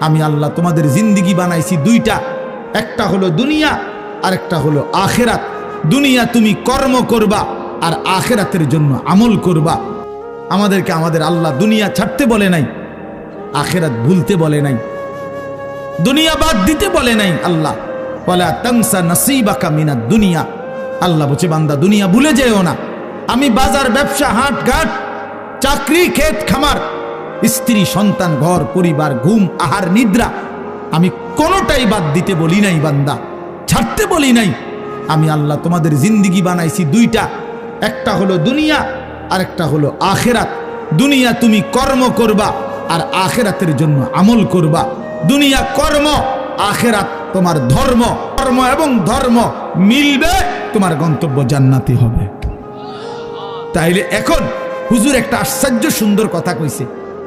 আমি আল্লাহ তোমাদের জিন্দিগি বানাইছি দুইটা। একটা হলো দুনিয়া আর একটা হলো আখেরাত। দুনিয়া তুমি কর্ম করবা আর আখেরাতের জন্য আমল করবা। আমাদেরকে আমাদের আল্লাহ দুনিয়া ছাড়তে বলে নাই, আখেরাত ভুলতে বলে নাই। দুনিয়া বাদ দিতে বলে নাই আল্লাহ। বলে তংসা নসিবাকা মিনা দুনিয়া। আল্লাহ বলছে, বান্দা, দুনিয়া ভুলে যেও না। আমি বাজার, ব্যবসা হাট ঘাট চাকরি, ক্ষেত খামার স্ত্রী, সন্তান, ঘর, পরিবার, ঘুম, আহার, নিদ্রা। আমি কোনোটাই বাদ দিতে বলি নাই, বান্দা। ছাড়তে বলি নাই। আমি আল্লাহ তোমাদের জিন্দিগি বানাইছি দুইটা। একটা হলো দুনিয়া আর একটা হলো আখেরাত। দুনিয়া তুমি কর্ম করবা আর আখেরাতের জন্য আমল করবা। দুনিয়া কর্ম, আখেরাত তোমার ধর্ম। কর্ম এবং ধর্ম মিলবে, তোমার গন্তব্য জান্নাতি হবে। তাইলে এখন হুজুর একটা আশ্চর্য সুন্দর কথা কইছে।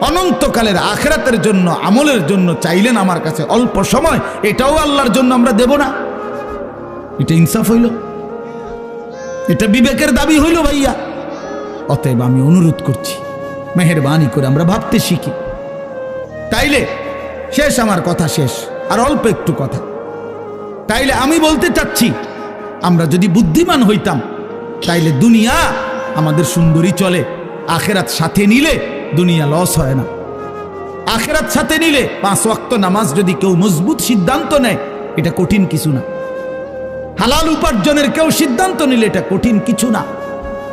অনন্তকালের আখেরাতের জন্য, আমলের জন্য চাইলেন আমার কাছে অল্প সময়, এটাও আল্লাহর জন্য আমরা দেব না। এটা ইনসাফ হইল। এটা বিবেকের দাবি হইল ভাইয়া। অতএব আমি অনুরোধ করছি, মেহরবানি করে আমরা ভাবতে শিখি। তাইলে শেষ আমার কথা শেষ, আর অল্প একটু কথা। তাইলে আমি বলতে চাচ্ছি, আমরা যদি বুদ্ধিমান হইতাম, তাইলে দুনিয়া আমাদের সুন্দরী চলে, আখেরাত সাথে নিলে দুনিয়া লস হয় না। আখেরাত সাথে নিলে পাঁচ ওয়াক্ত নামাজ যদি কেউ মজবুত সিদ্ধান্ত নেয়, এটা কঠিন কিছু না। হালাল উপার্জনের কেউ সিদ্ধান্ত নিলে এটা কঠিন কিছু না।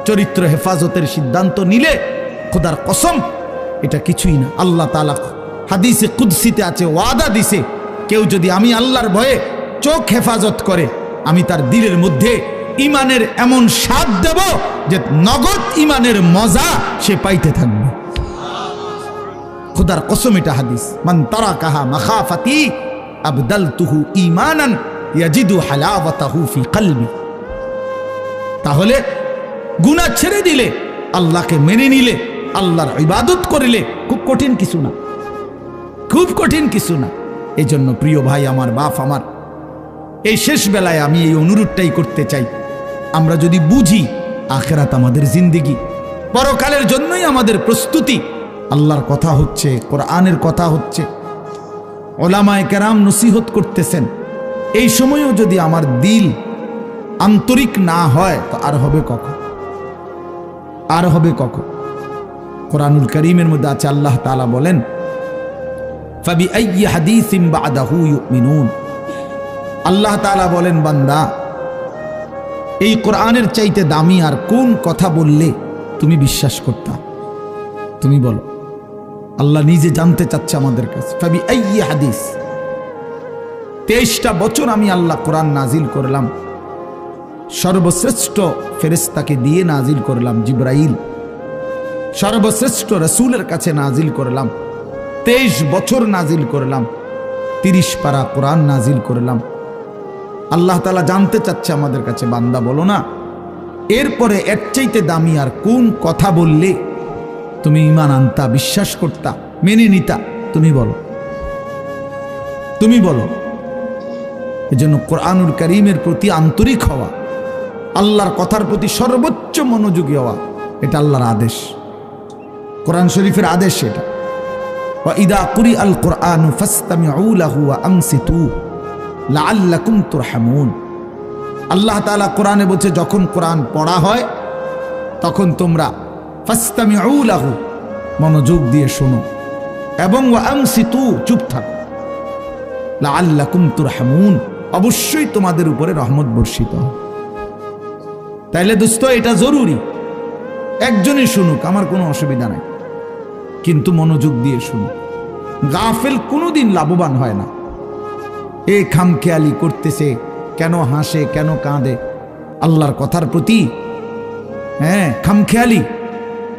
চরিত্র হেফাজতের সিদ্ধান্ত নিলে খোদার কসম, এটা কিছুই না। আল্লাহ তালা হাদিসে কুদ্সিতে আছে, ওয়াদা দিছে, কেউ যদি আমি আল্লাহর ভয়ে চোখ হেফাজত করে, আমি তার দিলের মধ্যে ইমানের এমন স্বাদ দেব যে নগদ ইমানের মজা সে পাইতে থাকবে। খুদার কসম এটা হাদিস। মান তারা কাহা মাখাফাতি আবদাল তুহু ইমানান ইয়াজিদু হালাওয়াতাহু ফি কলবি। তাহলে গুনাহ ছেড়ে দিলে, আল্লাহকে মেনে নিলে, আল্লাহর ইবাদত করিলে খুব কঠিন কিছু না। খুব কঠিন কিছু না। এই জন্য প্রিয় ভাই আমার, বাপ আমার, এই শেষ বেলায় আমি এই অনুরোধটাই করতে চাই। আমরা যদি বুঝি, আখেরাত আমাদের জিন্দিগি। পরকালের জন্যই আমাদের প্রস্তুতি। আল্লাহর কথা হচ্ছে, কোরআনের কথা হচ্ছে। ওলামায় কেরাম নসিহত করতেছেন, এই সময়ও যদি আমার দিল আন্তরিক না হয়, তো আর হবে কখন? আর হবে কখন? কোরআনুল করিমের মধ্যে আছে, আল্লাহ তালা বলেন ইউমিনুন। আল্লাহ তালা বলেন, বান্দা, এই কোরআনের চাইতে দামি আর কোন কথা বললে তুমি বিশ্বাস করতা? তুমি বলো। আল্লাহ নিজে জানতে চাচ্ছে আমাদের কাছে। ফাবি হাদিস। তেইশটা বছর আমি আল্লাহ কোরআন নাজিল করলাম। সর্বশ্রেষ্ঠ ফেরেস্তাকে দিয়ে নাজিল করলাম জিব্রাইল। সর্বশ্রেষ্ঠ রসুলের কাছে নাজিল করলাম। তেইশ বছর নাজিল করলাম। তিরিশ পারা কোরআন নাজিল করলাম। আল্লাহ তালা জানতে চাচ্ছে আমাদের কাছে, বান্দা বলো না। এরপরে এর চাইতে দামি আর কোন কথা বললে তুমি ইমান আনতা, বিশ্বাস করতা, মেনে নিতা, তুমি বলো। তুমি বলো। এজন্য কোরআনুল করিমের প্রতি আন্তরিক হওয়া, আল্লাহর কথার প্রতি সর্বোচ্চ মনোযোগী হওয়া, এটা আল্লাহর আদেশ। কোরআন শরীফের আদেশ এটা। আল্লাহ কোরআনে বলছে, যখন কোরআন পড়া হয়, তখন তোমরা ফাস্তামিউ লাহু, মনোযোগ দিয়ে শোনো এবং চুপ থাকো। লাআল্লাকুম তুরহামুন, অবশ্যই তোমাদের উপরে রহমত বর্ষিত তাইলে দোস্ত, এটা জরুরি। একজনই শুনুক, আমার কোনো অসুবিধা নাই। কিন্তু মনোযোগ দিয়ে শুনুক। গাফেল কোনোদিন লাভবান হয় না। এ খামখেয়ালি করতেছে, কেন হাসে, কেন কাঁদে? আল্লাহর কথার প্রতি হ্যাঁ খামখেয়ালি।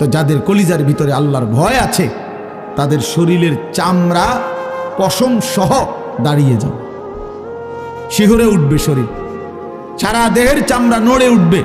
তো যাদের কলিজার ভিতরে আল্লাহর ভয় আছে, তাদের শরীরের চামড়া পশম সহ দাঁড়িয়ে যাও। শিহরে উঠবে শরীর। সারা দেহের চামড়া নড়ে উঠবে।